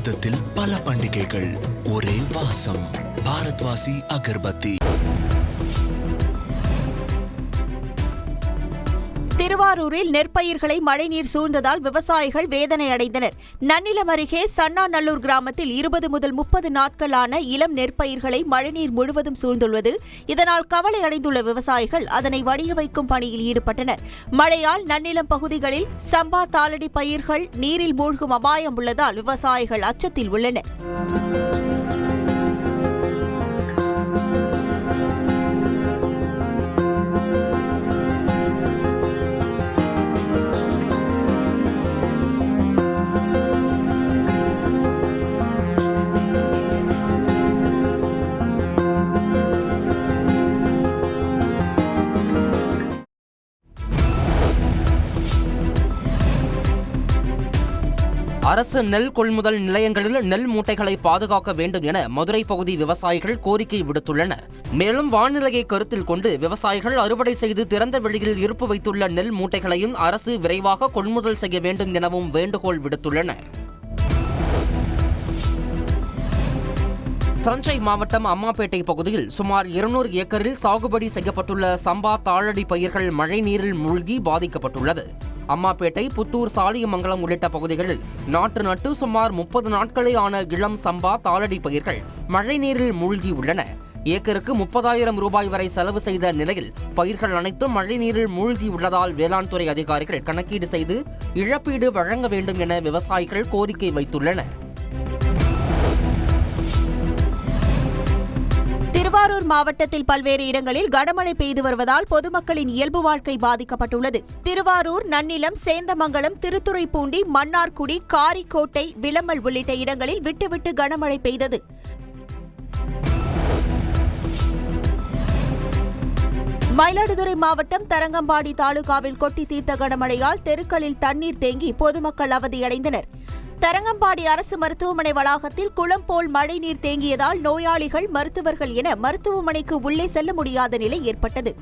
பாரதத்தில் பல பண்டிகைகள். ஒரே வாசம். பாரத்வாசி அகர்பத்தி. திருவாரூரில் நெற்பயிர்களை மழைநீர் சூழ்ந்ததால் விவசாயிகள் வேதனை அடைந்தனர். நன்னிலம் அருகே சன்னாநல்லூர் கிராமத்தில் இருபது முதல் முப்பது நாட்களான இளம் நெற்பயிர்களை மழைநீர் முழுவதும் சூழ்ந்துள்ளது. இதனால் கவலை அடைந்துள்ள விவசாயிகள் அதனை வடிய வைக்கும் பணியில் ஈடுபட்டனர். மழையால் நன்னிலம் பகுதிகளில் சம்பா தாளடி பயிர்கள் நீரில் மூழ்கும் அபாயம் உள்ளதால் விவசாயிகள் அச்சத்தில் உள்ளனர். அரசு நெல் கொள்முதல் நிலையங்களில் நெல் மூட்டைகளை பாதுகாக்க வேண்டும் என மதுரை பகுதி விவசாயிகள் கோரிக்கை விடுத்துள்ளனர். மேலும் வானிலையை கருத்தில் கொண்டு விவசாயிகள் அறுவடை செய்து திறந்த வெளியில் இருப்பு வைத்துள்ள நெல் மூட்டைகளையும் அரசு விரைவாக கொள்முதல் செய்ய வேண்டும் எனவும் வேண்டுகோள் விடுத்துள்ளனர். தஞ்சை மாவட்டம் அம்மாப்பேட்டை பகுதியில் சுமார் இருநூறு ஏக்கரில் சாகுபடி செய்யப்பட்டுள்ள சம்பா தாழடி பயிர்கள் மழைநீரில் மூழ்கி பாதிக்கப்பட்டுள்ளது. அம்மாப்பேட்டை புத்தூர் சாலியமங்கலம் உள்ளிட்ட பகுதிகளில் நாட்டு நட்டு சுமார் முப்பது நாட்களே ஆன இளம் சம்பா தாளடி பயிர்கள் மழைநீரில் மூழ்கி உள்ளன. ஏக்கருக்கு முப்பதாயிரம் ரூபாய் வரை செலவு செய்த நிலையில் பயிர்கள் அனைத்தும் மழைநீரில் மூழ்கியுள்ளதால் வேளாண் துறை அதிகாரிகள் கணக்கீடு செய்து இழப்பீடு வழங்க வேண்டும் என விவசாயிகள் கோரிக்கை வைத்துள்ளனர். திருவாரூர் மாவட்டத்தில் பல்வேறு இடங்களில் கனமழை பெய்து வருவதால் பொதுமக்களின் இயல்பு வாழ்க்கை பாதிக்கப்பட்டுள்ளது. திருவாரூர் நன்னிலம் சேந்தமங்கலம் திருத்துறைப்பூண்டி மன்னார்குடி காரிக்கோட்டை விளம்பல் உள்ளிட்ட இடங்களில் விட்டுவிட்டு கனமழை பெய்தது. மயிலாடுதுறை மாவட்டம் தரங்கம்பாடி தாலுகாவில் கொட்டி தீர்த்த கனமழையால் தெருக்களில் தண்ணீர் தேங்கி பொதுமக்கள் அவதியடைந்தனர். தரங்கம்பாடி அரசு மருத்துவமனை வளாகத்தில் குளம் போல் மழைநீர் தேங்கியதால் நோயாளிகள் மருத்துவர்கள் என மருத்துவமனைக்கு உள்ளே செல்ல முடியாத நிலை ஏற்பட்டது.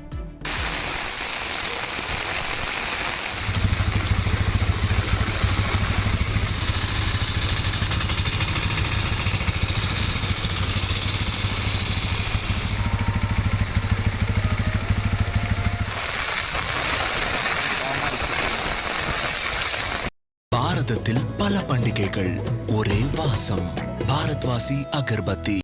பாரதத்தில் பல பண்டிகைகள். ஒரே வாசம். பாரத்வாசி அகர்பத்தி.